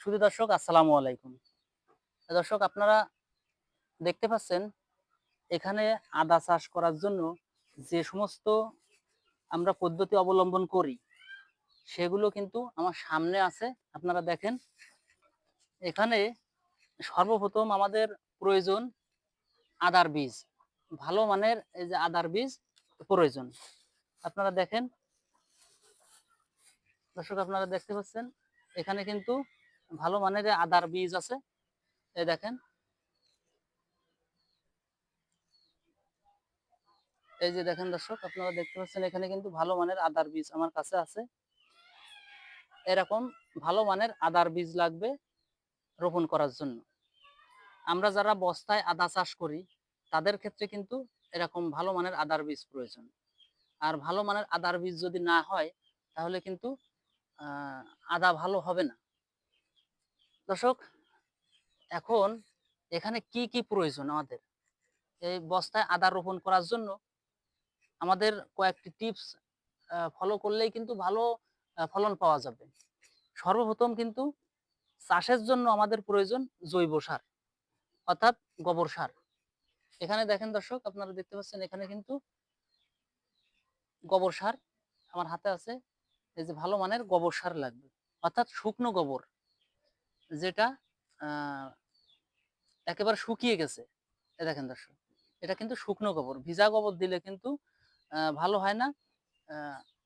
শুধু দর্শক, আসসালামু আলাইকুম। দর্শক, আপনারা দেখতে পাচ্ছেন, এখানে আদা চাষ করার জন্য যে সমস্ত আমরা পদ্ধতি অবলম্বন করি, সেগুলো কিন্তু আমার সামনে আছে। আপনারা দেখেন, এখানে সর্বপ্রথম আমাদের প্রয়োজন আদার বীজ। ভালো মানের এই যে আদার বীজ প্রয়োজন। আপনারা দেখেন, দর্শক, আপনারা দেখতে পাচ্ছেন, এখানে কিন্তু ভালো মানের আদার বীজ আছে। এই দেখেন। এই যে দেখেন দর্শক, আপনারা দেখতে পাচ্ছেন এখানে কিন্তু ভালো মানের আদার বীজ আমার কাছে আছে। এরকম ভালো মানের আদার বীজ লাগবে রোপণ করার জন্য। আমরা যারা বস্তায় আদা চাষ করি, তাদের ক্ষেত্রে কিন্তু এরকম ভালো মানের আদার বীজ প্রয়োজন। আর ভালো মানের আদার বীজ যদি না হয়, তাহলে কিন্তু আদা ভালো হবে না। দর্শক, এখন এখানে কি কি প্রয়োজন আমাদের? এই বস্তায় আদা রোপণ করার জন্য আমাদের কয়েকটি টিপস ফলো করলেই কিন্তু ভালো ফলন পাওয়া যাবে। সর্বপ্রথম কিন্তু চাষের জন্য আমাদের প্রয়োজন জৈব সার, অর্থাৎ গোবর সার। এখানে দেখেন দর্শক, আপনারা দেখতে পাচ্ছেন এখানে কিন্তু গোবর সার আমার হাতে আছে। এই যে ভালো মানের গোবর সার লাগবে, অর্থাৎ শুকনো গোবর। যেটা একেবারে শুকিয়ে গেছে। এ দেখেন দর্শক, এটা কিন্তু শুকনো গোবর। ভিজা গোবর দিলে কিন্তু ভালো হয় না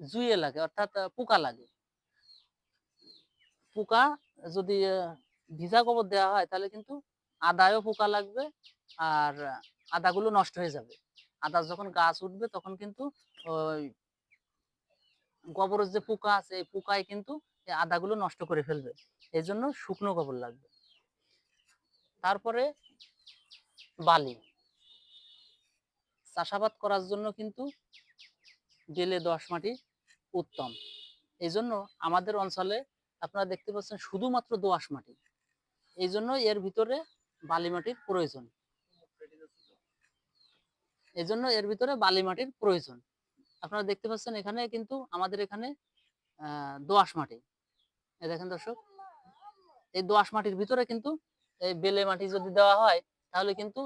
জুইয়ে লাগে, অর্থাৎ পোকা লাগে। পোকা যদি ভিজা গোবর দেওয়া হয়, তাহলে কিন্তু আদায়ও পোকা লাগবে আর আদাগুলো নষ্ট হয়ে যাবে। আদা যখন গাছ উঠবে, তখন কিন্তু ওই গোবরের যে পোকা আছে, এই পোকায় কিন্তু আদাগুলো নষ্ট করে ফেলবে। এই জন্য শুকনো গোবর লাগবে। তারপরে বালি। চাষাবাদ করার জন্য কিন্তু বেলে দোআঁশ মাটি উত্তম। এই জন্য আমাদের অঞ্চলে আপনারা দেখতে পাচ্ছেন শুধুমাত্র দোআঁশ মাটি। এই জন্য এর ভিতরে বালি মাটির প্রয়োজন। এই জন্য এর ভিতরে বালি মাটির প্রয়োজন। আপনারা দেখতে পাচ্ছেন এখানে কিন্তু আমাদের এখানে দোআঁশ মাটি। দেখেন দর্শক, এই দোআঁশ মাটির ভিতরে কিন্তু এই বেলে মাটি যদি দেওয়া হয়, তাহলে কিন্তু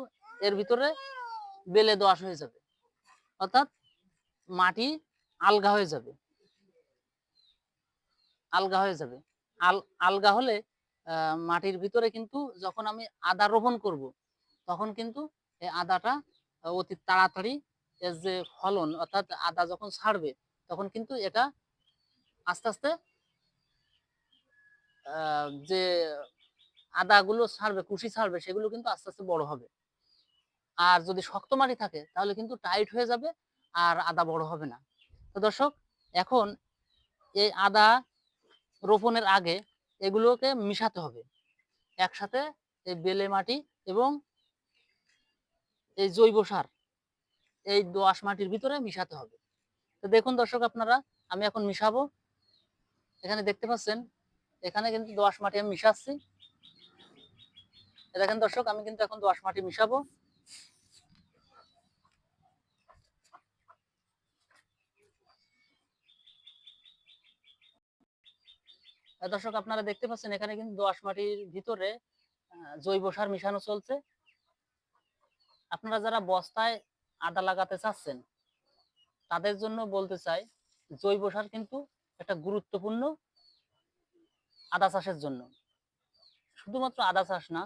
এর ভিতরে বেলে দোআঁশ হয়ে যাবে। অর্থাৎ মাটি আলগা হয়ে যাবে। আলগা হয়ে যাবে। আল, আলগা হলে মাটির ভিতরে কিন্তু যখন আমি আদা রোপণ করব, তখন কিন্তু এই আদাটা অতি তাড়াতাড়ি এর যে ফলন, অর্থাৎ আদা যখন ছাড়বে, তখন কিন্তু এটা আস্তে আস্তে যে আদাগুলো ছাড়বে, কুশি ছাড়বে, সেগুলো কিন্তু আস্তে আস্তে বড় হবে। আর যদি শক্ত মাটি থাকে, তাহলে কিন্তু টাইট হয়ে যাবে আর আদা বড় হবে না। তো দর্শক, এখন এই আদা রোপণের আগে এগুলোকে মিশাতে হবে। একসাথে এই বেলে মাটি এবং এই জৈব সার, এই দোআঁশ মাটির ভিতরে মিশাতে হবে। তো দেখুন দর্শক আপনারা, আমি এখন মিশাবো। এখানে দেখতে পাচ্ছেন এখানে কিন্তু দোআঁশ মাটি আমি মিশাচ্ছি। দেখেন দর্শক, আমি কিন্তু এখন দোআঁশ মাটি মিশাবো। দর্শক, আপনারা দেখতে পাচ্ছেন এখানে কিন্তু দোআঁশ মাটির ভিতরে জৈব সার মিশানো চলছে। আপনারা যারা বস্তায় আদা লাগাতে চাচ্ছেন, তাদের জন্য বলতে চাই, জৈব সার কিন্তু একটা গুরুত্বপূর্ণ আদা চাষের জন্য। শুধুমাত্র আদা চাষ না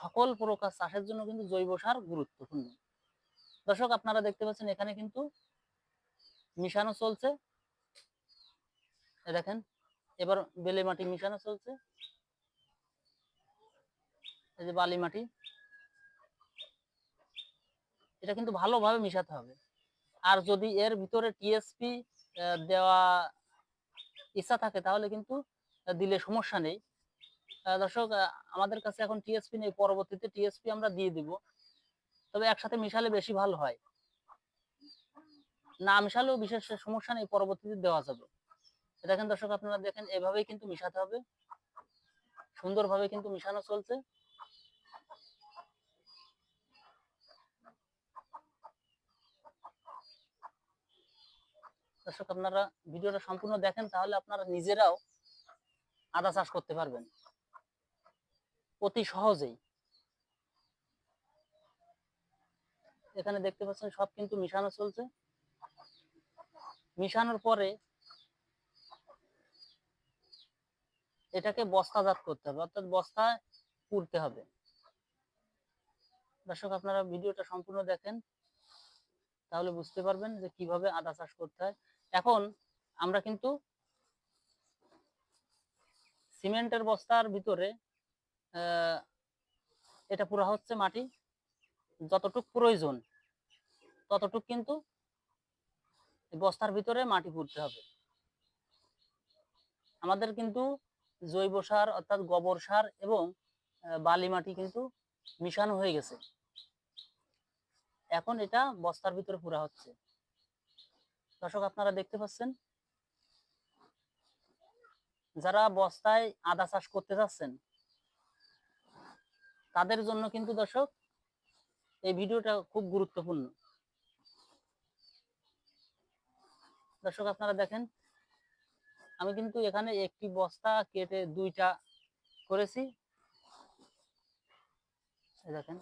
সকল প্রকার চাষের জন্য কিন্তু জৈব সার গুরুত্বপূর্ণ। দর্শক, আপনারা দেখতে পাচ্ছেন এখানে কিন্তু মিশানো চলছে। দেখেন, এবার বেলে মাটি মিশানো চলছে। এই যে বালি মাটি, এটা কিন্তু ভালোভাবে মিশাতে হবে। আর যদি এর ভিতরে টিএসপি দেওয়া ইচ্ছা থাকে, তাহলে কিন্তু দিলে সমস্যা নেই। দর্শক আমাদের কাছে এখন টিএসপি নেই, পরবর্তীতে টিএসপি আমরা দিয়ে দিব। তবে একসাথে মিশালে বেশি ভালো হয়। না মিশালেও বিশেষ সমস্যা নেই, পরবর্তীতে দেওয়া যাবে। দেখেন দর্শক আপনারা দেখেন, এভাবেই কিন্তু মিশাতে হবে। সুন্দরভাবে কিন্তু মিশানো চলছে। দর্শক, আপনারা ভিডিওটা সম্পূর্ণ দেখেন, তাহলে আপনারা নিজেরাও আদা চাষ করতে পারবেন। অতি সহজেই। এখানে দেখতে পাচ্ছেন সব কিন্তু মিশানো চলছে। মিশানোর পরে এটাকে বস্তাজাত করতে হবে, অর্থাৎ বস্তায় পুরতে হবে। দর্শক, আপনারা ভিডিওটা সম্পূর্ণ দেখেন, তাহলে বুঝতে পারবেন যে কীভাবে আদা চাষ করতে হয়। এখন আমরা কিন্তু সিমেন্টের বস্তার ভিতরে এটা পুরা হচ্ছে মাটি। যতটুক প্রয়োজন, ততটুক কিন্তু বস্তার ভিতরে মাটি পুড়তে হবে। আমাদের কিন্তু জৈব সার অর্থাৎ গোবর সার এবং বালি মাটি কিন্তু মিশানো হয়ে গেছে। এখন এটা বস্তার ভিতরে পুরা হচ্ছে। দর্শক, আপনারা দেখতে পাচ্ছেন যারা বস্তায় আদা চাষ করতে যাচ্ছেন, তাদের জন্য কিন্তু দর্শক, এই ভিডিওটা খুব গুরুত্বপূর্ণ। দর্শক, আপনারা দেখেন, আমি কিন্তু এখানে একটি বস্তা কেটে দুইটা করেছি। দেখেন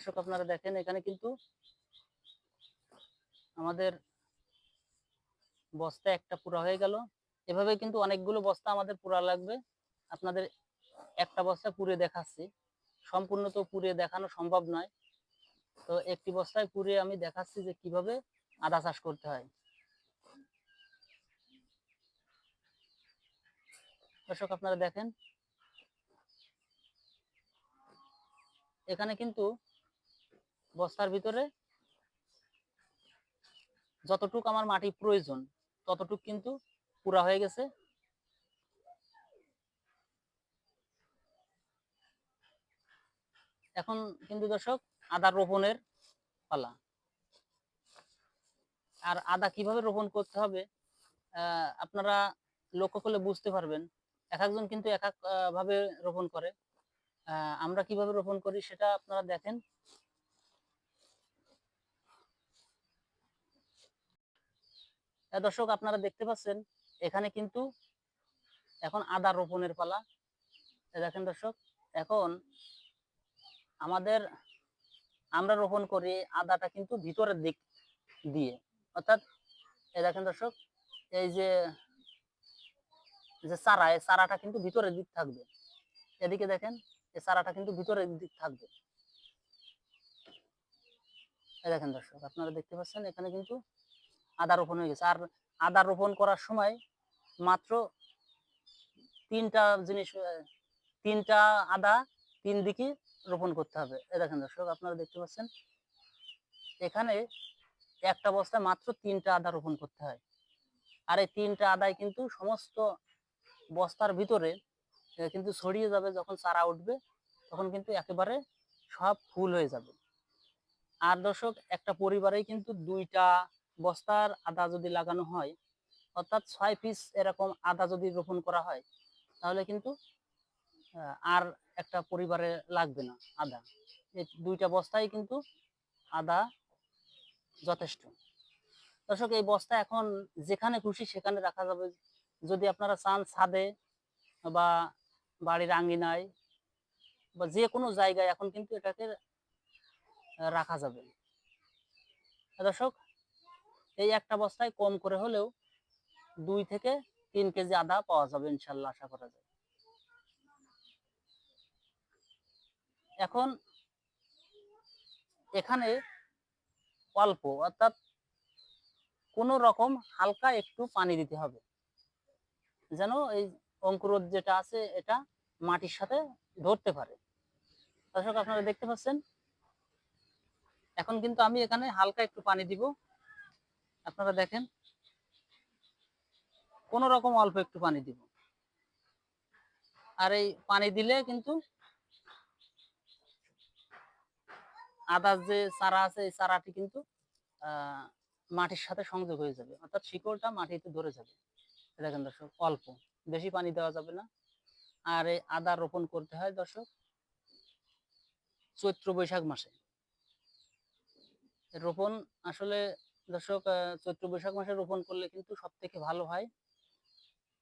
দর্শক আপনারা দেখেন, এখানে কিন্তু আমাদের বস্তা একটা পুরা হয়ে গেল। এভাবে কিন্তু অনেকগুলো বস্তা আমাদের পুরা লাগবে। আপনাদের একটা বস্তা পুড়ে দেখাচ্ছি। সম্পূর্ণ তো পুড়ে দেখানো সম্ভব নয়। তো একটি বস্তায় পুড়ে আমি দেখাচ্ছি যে কীভাবে আদা চাষ করতে হয়। দর্শক আপনারা দেখেন, এখানে কিন্তু বস্তার ভিতরে যতটুক আমার মাটি প্রয়োজন, ততটুক কিন্তু পুরা হয়ে গেছে। এখন কিন্তু দর্শক, আদা রোপণের পালা। আর আদা কীভাবে রোপণ করতে হবে আপনারা লক্ষ্য করলে বুঝতে পারবেন। এক একজন কিন্তু এক এক ভাবে রোপণ করে। আমরা কীভাবে রোপণ করি সেটা আপনারা দেখেন। দর্শক আপনারা দেখতে পাচ্ছেন, এখানে কিন্তু এখন আদা রোপণের পালা। দেখেন দর্শক, এখন আমাদের আমরা রোপণ করি আদাটা কিন্তু ভিতরের দিক দিয়ে। অর্থাৎ এই দেখেন দর্শক, এই যে যে চারা, এই চারাটা কিন্তু ভিতরের দিক থাকবে। এদিকে দেখেন এই চারাটা কিন্তু ভিতরের দিক থাকবে। দেখেন দর্শক, আপনারা দেখতে পাচ্ছেন, এখানে কিন্তু আদা রোপণ হয়ে গেছে। আর আদা রোপণ করার সময় মাত্র তিনটা জিনিস তিনটা আদা তিন দিকে রোপণ করতে হবে। এই দেখেন দর্শক, আপনারা দেখতে পাচ্ছেন, এখানে একটা বস্তায় মাত্র তিনটা আদা রোপণ করতে হয়। আর এই তিনটা আদায় কিন্তু সমস্ত বস্তার ভিতরে কিন্তু ছড়িয়ে যাবে, যখন চারা উঠবে, তখন কিন্তু একেবারে সব ফুল হয়ে যাবে। আর দর্শক, একটা পরিবারেই কিন্তু দুইটা বস্তার আদা যদি লাগানো হয়, অর্থাৎ ছয় পিস এরকম আদা যদি রোপণ করা হয়, তাহলে কিন্তু আর একটা পরিবারে লাগবে না আদা। এই দুইটা বস্তায় কিন্তু আদা যথেষ্ট। দর্শক, এই বস্তা এখন যেখানে খুশি সেখানে রাখা যাবে। যদি আপনারা চান ছাদে বা বাড়ির আঙ্গিনায় বা যে কোনো জায়গায়, এখন কিন্তু এটাকে রাখা যাবে। দর্শক এই একটা বস্তায় কম করে হলেও দুই থেকে তিন কেজি আদা পাওয়া যাবে ইনশাল্লাহ আশা করা যায়। এখন এখানে অল্প, অর্থাৎ কোনো রকম হালকা একটু পানি দিতে হবে। যেন এই অঙ্কুরোদ যেটা আছে, এটা মাটির সাথে ধরতে পারে। দর্শক, আপনারা দেখতে পাচ্ছেন? এখন কিন্তু আমি এখানে হালকা একটু পানি দিব। আপনারা দেখেন, কোন রকম অল্প একটু পানি দিব। আর এই পানি দিলে কিন্তু আদার যে চারা আছে, এই চারাটি কিন্তু মাটির সাথে সংযোগ হয়ে যাবে। অর্থাৎ শিকড়টা মাটিতে ধরে যাবে। দেখেন দর্শক, অল্প। বেশি পানি দেওয়া যাবে না। আর এই আদা রোপণ করতে হয় দর্শক, চৈত্র বৈশাখ মাসে। রোপণ আসলে দর্শক চৈত্র বৈশাখ মাসে রোপণ করলে কিন্তু সব থেকে ভালো হয়।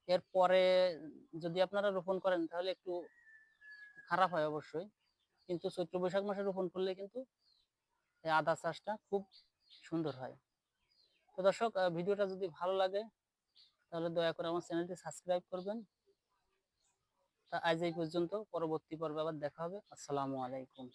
এরপরে যদি আপনারা রোপণ করেন তাহলে একটু খারাপ হয় অবশ্যই। কিন্তু চৈত্র বৈশাখ মাসে রোপণ করলে কিন্তু আদা চাষটা খুব সুন্দর হয়। তো দর্শক ভিডিওটা যদি ভালো লাগে তাহলে দয়া করে আমার চ্যানেলটি সাবস্ক্রাইব করবেন। তা আজ এই পর্যন্ত, পরবর্তী পর্বে আবার দেখা হবে। আসসালামু আলাইকুম।